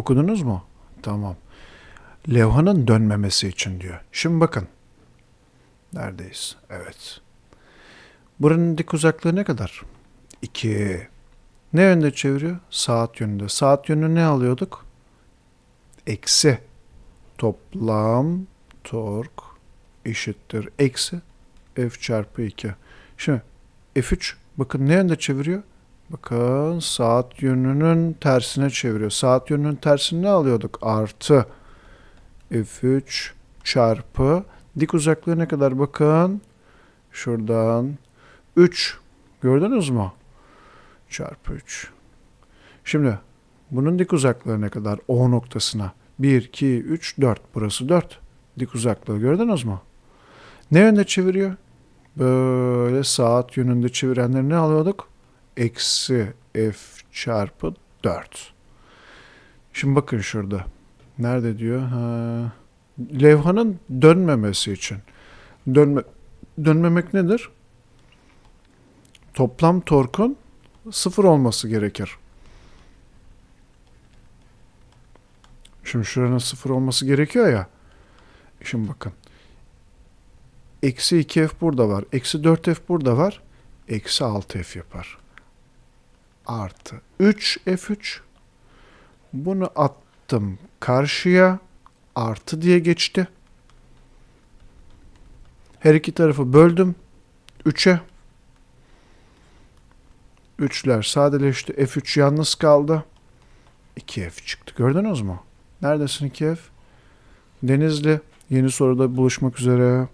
Okudunuz mu? Tamam. Levhanın dönmemesi için diyor. Şimdi bakın. Neredeyiz? Evet. Buranın dik uzaklığı ne kadar? 2. Ne yönde çeviriyor? Saat yönünde. Saat yönünü ne alıyorduk? Eksi. Toplam tork eşittir. Eksi F çarpı 2. Şimdi F3 bakın ne yönde çeviriyor? Bakın saat yönünün tersine çeviriyor. Saat yönünün tersini ne alıyorduk? Artı F3 çarpı dik uzaklığı ne kadar? Bakın şuradan 3 gördünüz mü? Çarpı 3. Şimdi bunun dik uzaklığı ne kadar? O noktasına. 1, 2, 3, 4. Burası 4. Dik uzaklığı gördünüz mü? Ne yönde çeviriyor? Böyle saat yönünde çevirenleri ne alıyorduk? Eksi f çarpı 4. Şimdi bakın şurada. Nerede diyor? Ha, levhanın dönmemesi için. Dönme, dönmemek nedir? Toplam torkun sıfır olması gerekir. Şimdi şuranın sıfır olması gerekiyor ya. Şimdi bakın. Eksi 2f burada var. Eksi 4f burada var. Eksi 6f yapar. Artı 3f3. Bunu attım karşıya. Artı diye geçti. Her iki tarafı böldüm. 3'e. 3'ler sadeleşti. F3 yalnız kaldı. 2F çıktı. Gördünüz mü? Neredesin 2F? Denizli. Yeni soruda buluşmak üzere.